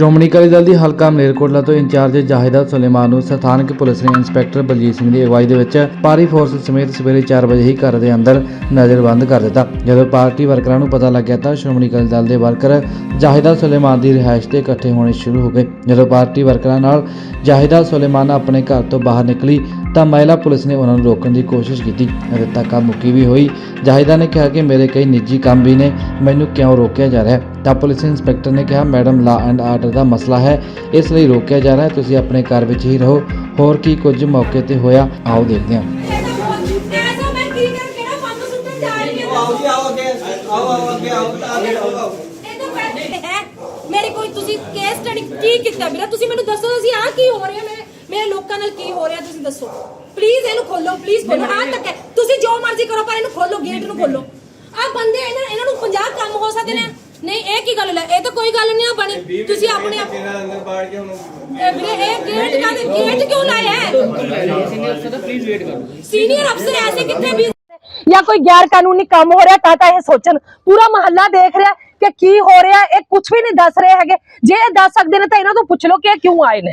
ਸ਼੍ਰੋਮਣੀ ਅਕਾਲੀ ਦਲ ਦੀ ਹਲਕਾ ਮਲੇਰਕੋਟਲਾ ਤੋਂ ਇੰਚਾਰਜ ਜਾਹਿਦਾ ਸੁਲੇਮਾਨ ਨੂੰ ਸਥਾਨਕ ਪੁਲਿਸ ਨੇ ਇੰਸਪੈਕਟਰ ਬਲਜੀਤ ਸਿੰਘ ਦੀ ਅਗਵਾਈ ਦੇ ਵਿੱਚ ਭਾਰੀ ਫੋਰਸ ਸਮੇਤ ਸਵੇਰੇ 4 ਵਜੇ ਹੀ ਘਰ ਦੇ ਅੰਦਰ ਨਜ਼ਰਬੰਦ ਕਰ ਦਿੱਤਾ। ਜਦੋਂ ਪਾਰਟੀ ਵਰਕਰਾਂ ਨੂੰ ਪਤਾ ਲੱਗਿਆ ਤਾਂ ਸ਼੍ਰੋਮਣੀ ਅਕਾਲੀ ਦਲ ਦੇ ਵਰਕਰ ਜਾਹਿਦਾ ਸੁਲੇਮਾਨ ਦੀ ਰਿਹਾਇਸ਼ ਤੇ ਇਕੱਠੇ ਹੋਣੇ ਸ਼ੁਰੂ ਹੋ ਗਏ। ਜਦੋਂ ਪਾਰਟੀ ਵਰਕਰਾਂ ਨਾਲ ਜਾਹਿਦਾ ਸੁਲੇਮਾਨ ਆਪਣੇ ਘਰ ਤੋਂ ਬਾਹਰ ਨਿਕਲੀ ਤਾਂ ਮਹਿਲਾ ਪੁਲਿਸ ਨੇ ਉਹਨਾਂ ਨੂੰ ਰੋਕਣ ਦੀ ਕੋਸ਼ਿਸ਼ ਕੀਤੀ। ਅਤੇ ਧੱਕਾ ਮੁੱਕੀ ਵੀ ਹੋਈ। ਜਾਹਿਦਾ ਨੇ ਕਿਹਾ ਕਿ ਮੇਰੇ ਕਈ ਨਿੱਜੀ ਕੰਮ ਵੀ ਨੇ। ਮੈਨੂੰ ਕਿਉਂ ਰੋਕਿਆ ਜਾ ਰਿਹਾ ਹੈ? ਤਾਂ ਪੁਲਿਸ ਇੰਸਪੈਕਟਰ ਨੇ ਕਿਹਾ, ਮੈਡਮ, ਲਾ ਐਂਡ ਆਰਡਰ ਦਾ ਮਸਲਾ ਹੈ। ਇਸ ਲਈ ਰੋਕਿਆ ਜਾ ਰਿਹਾ ਹੈ। ਤੁਸੀਂ ਆਪਣੇ ਘਰ ਵਿੱਚ ਹੀ ਰਹੋ। ਹੋਰ ਕੀ ਕੁਝ ਮੌਕੇ ਤੇ ਹੋਇਆ, ਆਓ ਦੇਖਦੇ ਹਾਂ। ਆਓ ਜੀ ਆਓ ਅੱਗੇ ਆਓ ਆਓ ਅੱਗੇ ਆਓ ਅੱਗੇ ਆਓ ਮੇਰੀ ਕੋਈ ਤੁਸੀਂ ਕੇਸ ਸਟੱਡੀ ਕੀ ਕੀਤਾ ਵੀਰਾ? ਤੁਸੀਂ ਮੈਨੂੰ ਦੱਸੋ, ਅਸੀਂ ਆ ਕੀ ਹੋ ਰਿਹਾ ਮੇਰੇ ਮੇਰੇ ਲੋਕਾਂ ਨਾਲ ਕੀ ਹੋ ਰਿਹਾ ਤੁਸੀਂ ਦੱਸੋ? ਪਲੀਜ਼ ਇਹਨੂੰ ਖੋਲੋ ਪਲੀਜ਼ ਖੋਲੋ। ਹਾਂ ਤੱਕ ਹੈ। ਤੁਸੀਂ ਜੋ ਮਰਜ਼ੀ ਕਰੋ ਪਰ ਇਹਨੂੰ ਖੋਲੋ ਗੇਟ ਨੂੰ ਖੋਲੋ। ਆ ਬੰਦੇ ਇਹਨਾਂ ਇਹਨਾਂ ਨੂੰ 50 ਕੰਮ ਹੋ ਸਕਦੇ ਨੇ। ਨਹੀਂ। ਇਹ ਕੀ ਗੱਲ ਹੈ ਇਹ ਤਾਂ ਕੋਈ ਗੱਲ ਨਹੀਂ ਆ ਬਣੀ। ਤੁਸੀਂ ਆਪਣੇ ਆਪ ਤੇਰਾ ਅੰਦਰ ਬਾੜ ਕੇ ਹੁਣ ਇਹ ਵੀਰੇ ਇਹ ਗੇਟ ਕਾਹਦੇ ਗੇਟ ਕਿਉਂ ਲਾਇਆ ਹੈ? ਸੀਨੀਅਰ ਅਫਸਰ ਐਸੇ ਕਿੱਥੇ ਵੀ ਜਾਂ ਕੋਈ ਗੈਰ ਕਾਨੂੰਨੀ ਕੰਮ ਹੋ ਰਿਹਾ ਤਾਂ ਤਾਂ ਇਹ ਸੋਚਣ। ਪੂਰਾ ਮਹੱਲਾ ਦੇਖ ਰਿਹਾ ਕਿ ਕੀ ਹੋ ਰਿਹਾ ਇਹ ਕੁਝ ਵੀ ਨਹੀਂ ਦੱਸ ਰਹੇ ਹੈਗੇ। ਜੇ ਇਹ ਦੱਸ ਸਕਦੇ ਨੇ ਤਾਂ ਇਹਨਾਂ ਤੋਂ ਪੁੱਛ ਲਓ ਕਿ ਇਹ ਕਿਉਂ ਆਏ ਨੇ।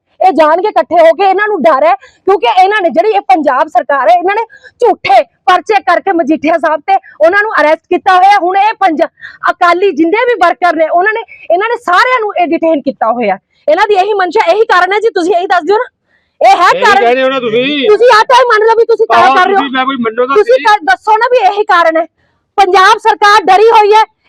ਇਹ ਜਾਣ ਕੇ ਇਕੱਠੇ ਹੋ ਕੇ ਇਹਨਾਂ ਨੂੰ ਡਰ ਹੈ ਕਿਉਂਕਿ ਇਹਨਾਂ ਨੇ ਜਿਹੜੀ ਇਹ ਪੰਜਾਬ ਸਰਕਾਰ ਹੈ ਇਹਨਾਂ ਨੇ ਝੂਠੇ ਪਰਚੇ ਕਰਕੇ ਮਜੀਠੀਆ ਸਾਹਿਬ ਤੇ ਉਹਨਾਂ ਨੂੰ ਅਰੈਸਟ ਕੀਤਾ ਹੋਇਆ। ਹੁਣ ਇਹ ਪੰਜ ਅਕਾਲੀ ਜਿੰਦੇ ਵੀ ਵਰਕਰ ਨੇ ਉਹਨਾਂ ਨੇ ਇਹਨਾਂ ਨੇ ਸਾਰਿਆਂ ਨੂੰ ਇਹ ਡਿਟੇਨ ਕੀਤਾ ਹੋਇਆ। ਇਹਨਾਂ ਦੀ ਇਹੀ ਮਨਸ਼ਾ ਇਹੀ ਕਾਰਨ ਹੈ ਜੀ ਤੁਸੀਂ ਇਹੀ ਦੱਸ ਦਿਓ ਨਾ। ਇਹ ਹੈ ਕਾਰਨ? ਕਹਿੰਦੇ ਹੋ ਨਾ ਤੁਸੀਂ। ਤੁਸੀਂ ਆ ਟਾਈਮ ਮੰਨ ਲਓ ਵੀ ਤੁਸੀਂ ਤਾਂ ਆਹੋ, ਕਰ ਰਹੇ ਹੋ। ਕੋਈ ਮੰਨੋ ਤਾਂ ਤੁਸੀਂ। ਤਾਂ ਦੱਸੋ ਨਾ ਵੀ ਇਹੀ ਕਾਰਨ ਹੈ। ਪੰਜਾਬ ਸਰਕਾਰ ਡਰੀ ਹੋਈ ਹੈ।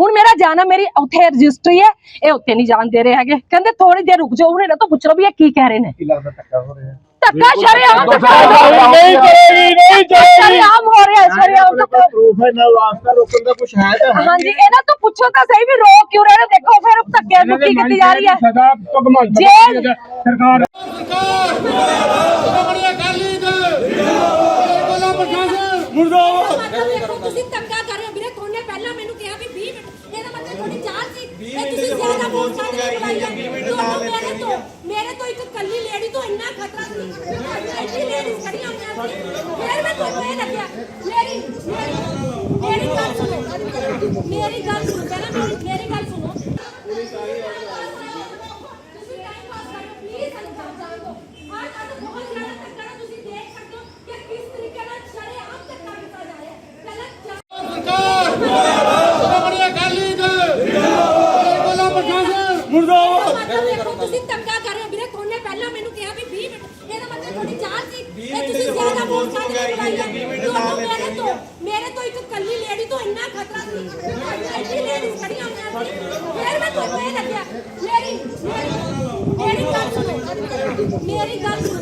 ਹੁਣ ਮੇਰਾ ਜਾਣਾ ਮੇਰੀ ਉੱਥੇ ਰਜਿਸਟਰੀ ਹੈ ਇਹ ਉੱਥੇ ਨਹੀਂ ਜਾਣ ਦੇ ਰਹੇ ਹੈਗੇ। ਕਹਿੰਦੇ ਥੋੜੀ ਦੇਰ ਰੁਕ ਜਾਓ ਉਹਨਾਂ ਤੋਂ ਪੁੱਛ ਲਓ ਵੀ ਇਹ ਕੀ ਕਹਿ ਰਹੇ ਨੇ। ਕੀ ਲੱਗਦਾ ਧੱਕਾ ਹੋ ਰਿਹਾ ਧੱਕਾ ਸ਼ਰੇਆਮ ਨਹੀਂ ਕਰੇਗੀ ਨਹੀਂ ਕਰੇਗੀ ਸ਼ਰੇਆਮ ਹੋ ਰਿਹਾ ਹੈ, ਸ਼ਰੇਆਮ ਧੱਕਾ। ਪ੍ਰੂਫ ਹੈ। ਨਾ ਵਾਸਤਾ ਰੋਕਣ ਦਾ ਕੁਝ ਹੈ ਤਾਂ ਹੈ। ਹਾਂਜੀ ਇਹਨਾਂ ਤੋਂ ਪੁੱਛੋ ਤਾਂ ਸਹੀ ਵੀ ਰੋਕ ਕਿਉਂ ਰਹੇ ਨੇ? ਦੇਖੋ ਫਿਰ ਧੱਕੇ ਮੁੱਕੀ ਕੀਤੀ ਜਾ ਰਹੀ ਹੈ। ਸਦਾ ਭਗਵੰਤ ਜੇ- ਸਰਕਾਰ ਮਤਲਬ ਦੇਖੋ ਤੁਸੀਂ ਧੱਕਾ ਕਰ ਰਹੇ ਹੋ 20 ਮਿੰਟ ਦੇ ਜ਼ਿਆਦਾ ਬੋਲ ਚੁੱਕਿਆ ਕਿ 20 ਮਿੰਟ ਨਾਲ ਮੇਰੇ ਤੋਂ ਮੇਰੇ ਤੋਂ ਇੱਕ ਕੱਲੀ ਲੇਡੀ ਤੋਂ ਇੰਨਾ ਖਤਰਾ ਸੀ। ਇੰਨੀ ਲੇਡੀ ਖੜੀ ਆਪਣੇ ਆਪ ਫਿਰ ਮੈਂ ਤੁਹਾਨੂੰ ਇਹ ਲੱਗਿਆ ਮੇਰੀ ਮੇਰੀ ਗੱਲ ਸੁਣੋ। ਮੇਰੀ ਗੱਲ ਸੁਣੋ। ਪਹਿਲਾਂ ਮੇਰੀ ਤੇ ਤੁਸੀਂ ਜ਼ਿਆਦਾ ਮੋਰਚਾ ਨਹੀਂ ਬਣਾਇਆ ਦੋਨੋਂ ਮੇਰੇ ਤੋਂ ਮੇਰੇ ਤੋਂ ਇੱਕ ਕੱਲੀ ਲੇਡੀ ਤੋਂ ਇੰਨਾ ਖਤਰਾ ਸੀ ਇੰਨੀ ਲੇਡੀ ਖੜੀਆਂ ਹੋਈਆਂ ਸੀ ਫਿਰ ਮੈਂ ਕੋਈ ਨਹੀਂ ਲੱਗਿਆ ਮੇਰੀ ਮੇਰੀ ਗੱਲ ਸੁਣੋ ਮੇਰੀ ਗੱਲ ਸੁਣੋ